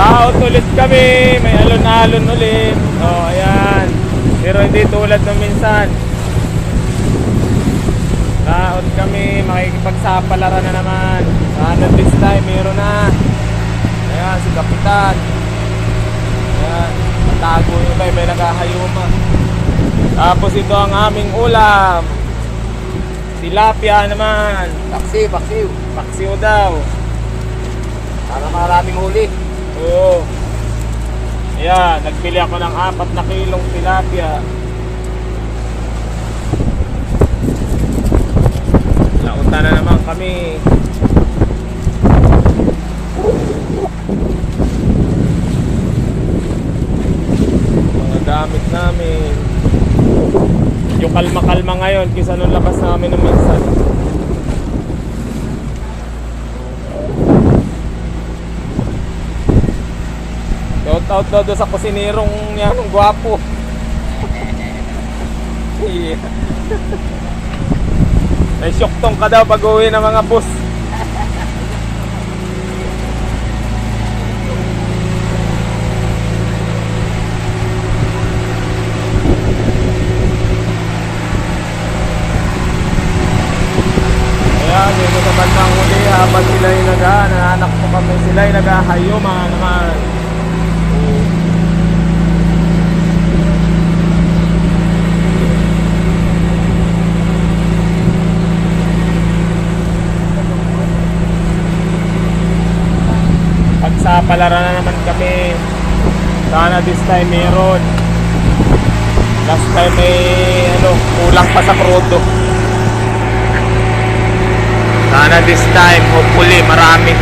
Raot ulit kami, may alon-alon ulit. Oh, ayan. Pero hindi tulad ng minsan. Raot kami, makikipagsapalaran na naman. Sana this time, meron na. Ayan, si Kapitan. Ayan, matago yun tayo, may nagahayuma. Tapos ito ang aming ulam. Tilapia naman. Paksiw, paksiw. Paksiw daw. Para maraming huli. Ayan, nagbili ako ng apat na kilong tilapia. Nauta na naman kami. Mga gamit namin. Yung kalma-kalma ngayon kisa nung labas namin ng minsan. Shout out daw doon sa kusinirong niya, ang gwapo. yeah. May syoktong ka daw pag uwi ng mga bus. Ayan, dito sa bandang huli habang sila yung nag nanak ko kami sila yung naghahayuma Pagsapalaran na naman kami. Sana this time meron. Last time may ano, kulang pa sa krudo. Sana this time, hopefully, marami.